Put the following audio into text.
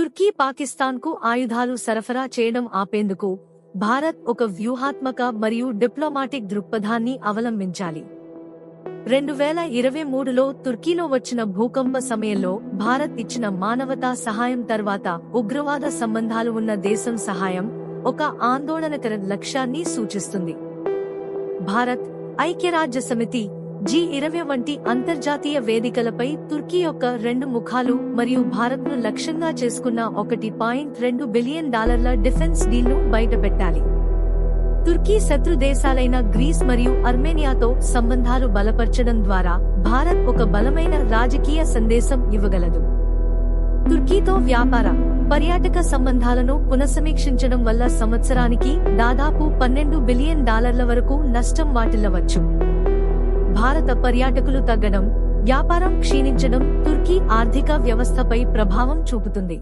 తుర్కీ పాకిస్తాన్కు ఆయుధాలు సరఫరా చేయడం ఆపేందుకు భారత్ ఒక వ్యూహాత్మక మరియు డిప్లొమాటిక్ దృక్పథాన్ని అవలంబించాలి. రెండు వేల ఇరవై మూడులో తుర్కీలో వచ్చిన భూకంప సమయంలో భారత్ ఇచ్చిన మానవతా సహాయం తర్వాత ఉగ్రవాద సంబంధాలు ఉన్న దేశం సహాయం ఒక ఆందోళనకర లక్ష్యాన్ని సూచిస్తుంది. భారత్ ఐక్యరాజ్య సమితి జీ ఇరవై వంటి అంతర్జాతీయ వేదికలపై తుర్కీ యొక్క రెండు ముఖాలు మరియు భారత్ను లక్ష్యంగా చేసుకున్న ఒకటి పాయింట్ రెండు బిలియన్ డాలర్ల డిఫెన్స్ డీల్ను బయటపెట్టాలి. తుర్కీ శత్రు దేశాలైన గ్రీస్ మరియు అర్మేనియాతో సంబంధాలు బలపరచడం ద్వారా భారత్ ఒక బలమైన రాజకీయ సందేశం ఇవ్వగలదు. తుర్కీతో వ్యాపార పర్యాటక సంబంధాలను పునఃసమీక్షించడం వల్ల సంవత్సరానికి దాదాపు పన్నెండు బిలియన్ డాలర్ల వరకు నష్టం వాటిల్లవచ్చు. భారత పర్యాటకులు తగ్గడం వ్యాపారం క్షీణించడం తుర్కీ ఆర్థిక వ్యవస్థపై ప్రభావం చూపుతుంది.